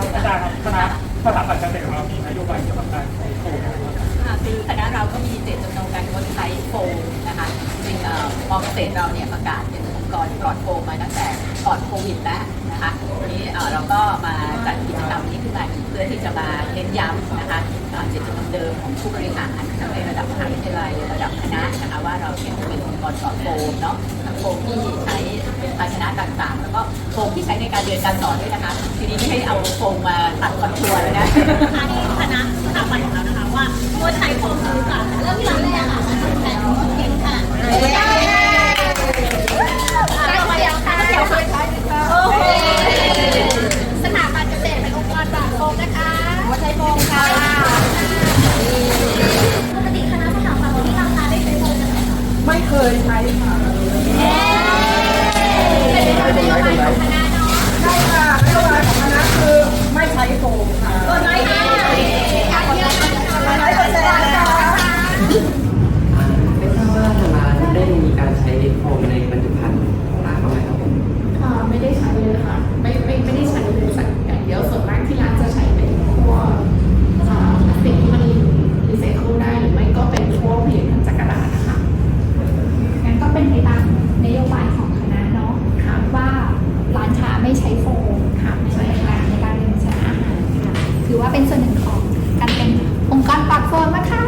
ครับอาจารย์ครับคณะสถาปัตยกรเกษตรของเรามีนโยบายเกี่ยวกับการใช้โฟมนะครับค่ะคือคณะเราก็มีเจตจำนงการงดใช้โฟมนะคะจริงๆเอ่อมอเกษตรเราเนี่ยประกาศเป็นองค์กรปลอดโฟมมาตั้งแต่ก่อนโควิดแล้วนะคะทีนี้เอ่อเราก็มาจัดกิจกรรมนี้ขึ้นมาอีกเพื่อที่จะมาเน้นย้ำนะคะเอ่อเจตจำนงเดิมของผู้บริหารทั้งในระดับมหาวิทยาลัยระดับคณะนะคะว่าเราเนี่ยเป็นองค์กรปลอดโฟมเนาะทั้งโฟมที่ใช้ ภาชนะต่างๆ แล้วก็โฟมที่ใช้ในการเรียนการสอนด้วยนะคะ ทีนี้ไม่ให้เอาโฟมมาตัดคอนทัวร์เลยนะคณะที่คณะสถาปัตย์ของเรานะคะว่าว่าใช้โฟมหรือเปล่าเริ่ม เป็นส่วนหนึ่งของการเป็นองค์กรปลอดโฟมนะคะ